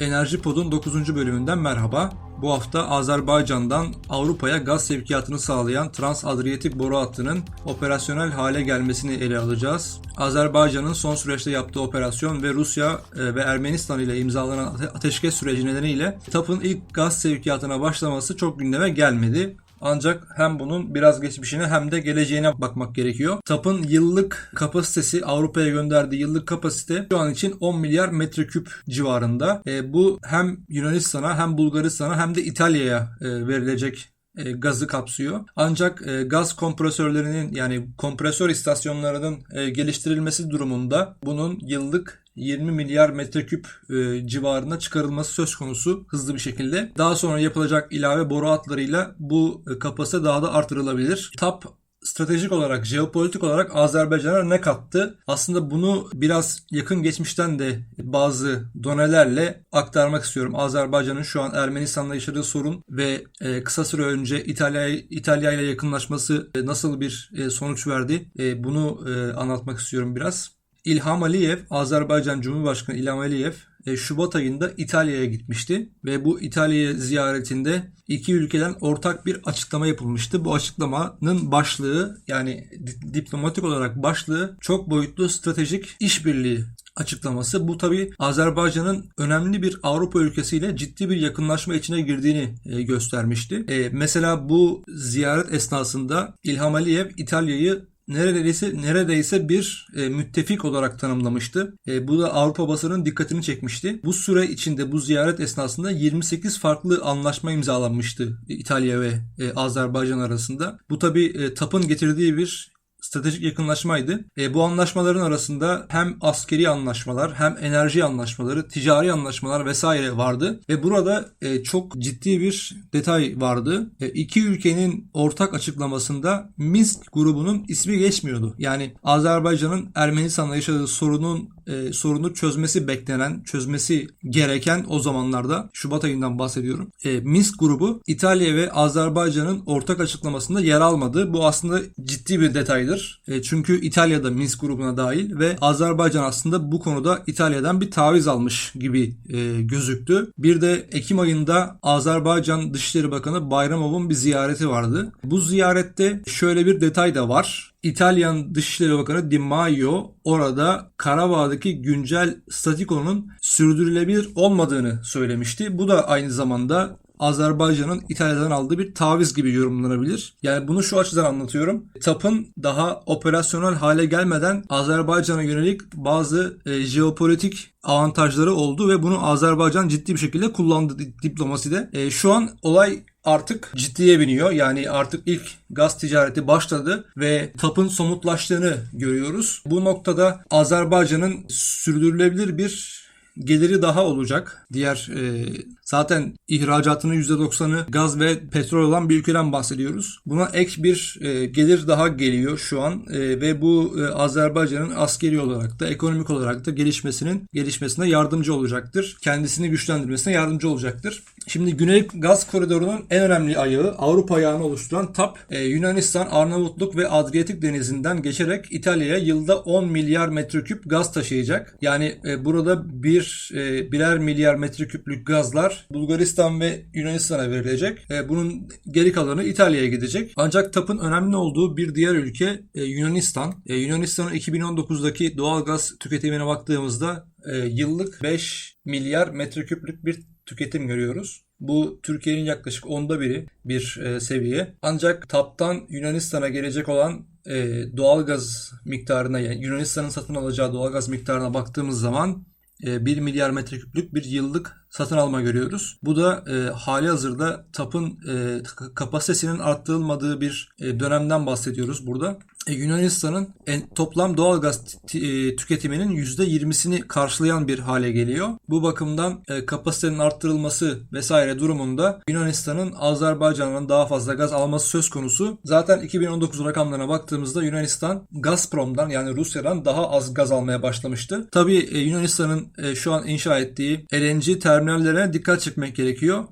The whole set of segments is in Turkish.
Enerji Pod'un 9. bölümünden merhaba. Bu hafta Azerbaycan'dan Avrupa'ya gaz sevkiyatını sağlayan Trans-Adriyatik boru hattının operasyonel hale gelmesini ele alacağız. Azerbaycan'ın son süreçte yaptığı operasyon ve Rusya e, ve Ermenistan ile imzalanan ate- ateşkes süreci nedeniyle TAP'ın ilk gaz sevkiyatına başlaması çok gündeme gelmedi. Ancak hem bunun biraz geçmişine hem de geleceğine bakmak gerekiyor. TAP'ın yıllık kapasitesi Avrupa'ya gönderdiği yıllık kapasite şu an için 10 milyar metreküp civarında. E, bu hem Yunanistan'a hem Bulgaristan'a hem de İtalya'ya e, verilecek e, gazı kapsıyor. Ancak e, gaz kompresörlerinin yani kompresör istasyonlarının e, geliştirilmesi durumunda bunun yıllık 20 milyar metreküp e, civarına çıkarılması söz konusu hızlı bir şekilde. Daha sonra yapılacak ilave boru hatlarıyla bu e, kapasite daha da artırılabilir. TAP stratejik olarak, jeopolitik olarak Azerbaycan'a ne kattı? Aslında bunu biraz yakın geçmişten de bazı donelerle aktarmak istiyorum. Azerbaycan'ın şu an Ermenistan'la yaşadığı sorun ve e, kısa süre önce İtalya İtalya ile yakınlaşması e, nasıl bir e, sonuç verdi? Bunu anlatmak istiyorum biraz. İlham Aliyev, Azerbaycan Cumhurbaşkanı İlham Aliyev e, Şubat ayında İtalya'ya gitmişti ve bu İtalya ziyaretinde iki ülkeden ortak bir açıklama yapılmıştı. Bu açıklamanın başlığı yani di- diplomatik olarak başlığı çok boyutlu stratejik işbirliği açıklaması. Bu tabi Azerbaycan'ın önemli bir Avrupa ülkesiyle ciddi bir yakınlaşma içine girdiğini e, göstermişti. E, mesela bu ziyaret esnasında İlham Aliyev İtalya'yı neredeyse neredeyse bir e, müttefik olarak tanımlamıştı. E, bu da Avrupa basının dikkatini çekmişti. Bu süre içinde bu ziyaret esnasında 28 farklı anlaşma imzalanmıştı İtalya ve e, Azerbaycan arasında. Bu tabi e, TAP'ın getirdiği bir stratejik yakınlaşmaydı. E, bu anlaşmaların arasında hem askeri anlaşmalar hem enerji anlaşmaları, ticari anlaşmalar vesaire vardı. Ve burada e, çok ciddi bir detay vardı. E, iki ülkenin ortak açıklamasında Minsk grubunun ismi geçmiyordu. Yani Azerbaycan'ın Ermenistan'la yaşadığı sorunun e, sorunu çözmesi beklenen, çözmesi gereken o zamanlarda Şubat ayından bahsediyorum. E, Minsk grubu İtalya ve Azerbaycan'ın ortak açıklamasında yer almadı. Bu aslında ciddi bir detaydır. E, çünkü İtalya da Minsk grubuna dahil ve Azerbaycan aslında bu konuda İtalya'dan bir taviz almış gibi e, gözüktü. Bir de Ekim ayında Azerbaycan Dışişleri Bakanı Bayramov'un bir ziyareti vardı. Bu ziyarette şöyle bir detay da var. İtalyan Dışişleri Bakanı Di Maio orada Karabağ'daki güncel statikonun sürdürülebilir olmadığını söylemişti. Bu da aynı zamanda Azerbaycan'ın İtalya'dan aldığı bir taviz gibi yorumlanabilir. Yani bunu şu açıdan anlatıyorum. TAP'ın daha operasyonel hale gelmeden Azerbaycan'a yönelik bazı e, jeopolitik avantajları oldu ve bunu Azerbaycan ciddi bir şekilde kullandı di- diplomaside. E, şu an olay artık ciddiye biniyor. Yani artık ilk gaz ticareti başladı ve TAP'ın somutlaştığını görüyoruz. Bu noktada Azerbaycan'ın sürdürülebilir bir geliri daha olacak. Diğer e, zaten ihracatının %90'ı gaz ve petrol olan bir ülkeden bahsediyoruz. Buna ek bir e, gelir daha geliyor şu an e, ve bu e, Azerbaycan'ın askeri olarak da ekonomik olarak da gelişmesinin gelişmesine yardımcı olacaktır. Kendisini güçlendirmesine yardımcı olacaktır. Şimdi Güney Gaz Koridoru'nun en önemli ayağı Avrupa ayağını oluşturan TAP e, Yunanistan, Arnavutluk ve Adriyatik Denizi'nden geçerek İtalya'ya yılda 10 milyar metreküp gaz taşıyacak. Yani e, burada bir e, birer milyar metreküplük gazlar Bulgaristan ve Yunanistan'a verilecek. Bunun geri kalanı İtalya'ya gidecek. Ancak TAP'ın önemli olduğu bir diğer ülke Yunanistan. Yunanistan'ın 2019'daki doğal gaz tüketimine baktığımızda yıllık 5 milyar metreküplük bir tüketim görüyoruz. Bu Türkiye'nin yaklaşık onda biri bir e, seviye. Ancak TAP'tan Yunanistan'a gelecek olan e, doğal gaz miktarına yani Yunanistan'ın satın alacağı doğal gaz miktarına baktığımız zaman e, 1 milyar metreküplük bir yıllık satın alma görüyoruz. Bu da e, hali hazırda TAP'ın e, kapasitesinin arttırılmadığı bir e, dönemden bahsediyoruz burada. E, Yunanistan'ın en, toplam doğalgaz t- e, tüketiminin %20'sini karşılayan bir hale geliyor. Bu bakımdan e, kapasitenin arttırılması vesaire durumunda Yunanistan'ın Azerbaycan'dan daha fazla gaz alması söz konusu. Zaten 2019 rakamlarına baktığımızda Yunanistan Gazprom'dan yani Rusya'dan daha az gaz almaya başlamıştı. Tabii e, Yunanistan'ın e, şu an inşa ettiği LNG terminallerine dikkat çekmek gerekiyor.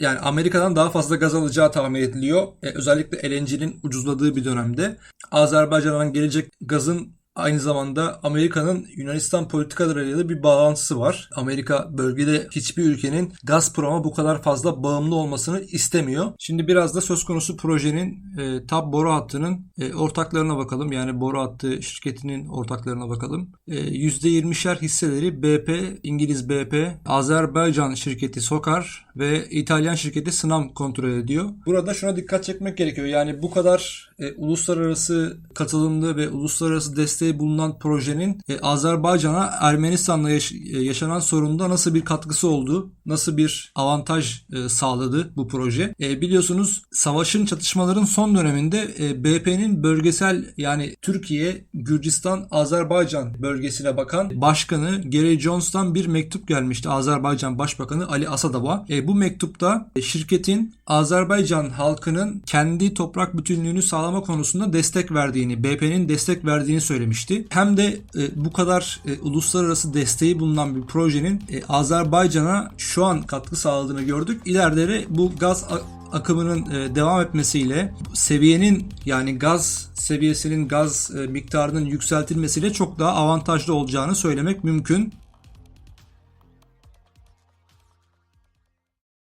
Yani Amerika'dan daha fazla gaz alacağı tahmin ediliyor. E, özellikle LNG'nin ucuzladığı bir dönemde. Azerbaycan'dan gelecek gazın aynı zamanda Amerika'nın Yunanistan politikalarıyla da bir bağlantısı var. Amerika bölgede hiçbir ülkenin Gazprom'a bu kadar fazla bağımlı olmasını istemiyor. Şimdi biraz da söz konusu projenin e, TAP boru hattının e, ortaklarına bakalım. Yani boru hattı şirketinin ortaklarına bakalım. E, %20'şer hisseleri BP, İngiliz BP, Azerbaycan şirketi Sokar ve İtalyan şirketi Snam kontrol ediyor. Burada şuna dikkat çekmek gerekiyor. Yani bu kadar e, uluslararası katılımlı ve uluslararası desteği bulunan projenin e, Azerbaycan'a Ermenistan'la yaş- e, yaşanan sorunda nasıl bir katkısı oldu, nasıl bir avantaj e, sağladı bu proje. E, biliyorsunuz savaşın çatışmaların son döneminde e, BP'nin bölgesel yani Türkiye, Gürcistan, Azerbaycan bölgesine bakan başkanı Gary Jones'tan bir mektup gelmişti Azerbaycan Başbakanı Ali Asadov'a. E, bu mektupta e, şirketin Azerbaycan halkının kendi toprak bütünlüğünü sağlama konusunda destek verdiğini, BP'nin destek verdiğini söylemişti. Hem de e, bu kadar e, uluslararası desteği bulunan bir projenin e, Azerbaycan'a şu an katkı sağladığını gördük. İleride de bu gaz akımının e, devam etmesiyle seviyenin yani gaz seviyesinin gaz e, miktarının yükseltilmesiyle çok daha avantajlı olacağını söylemek mümkün.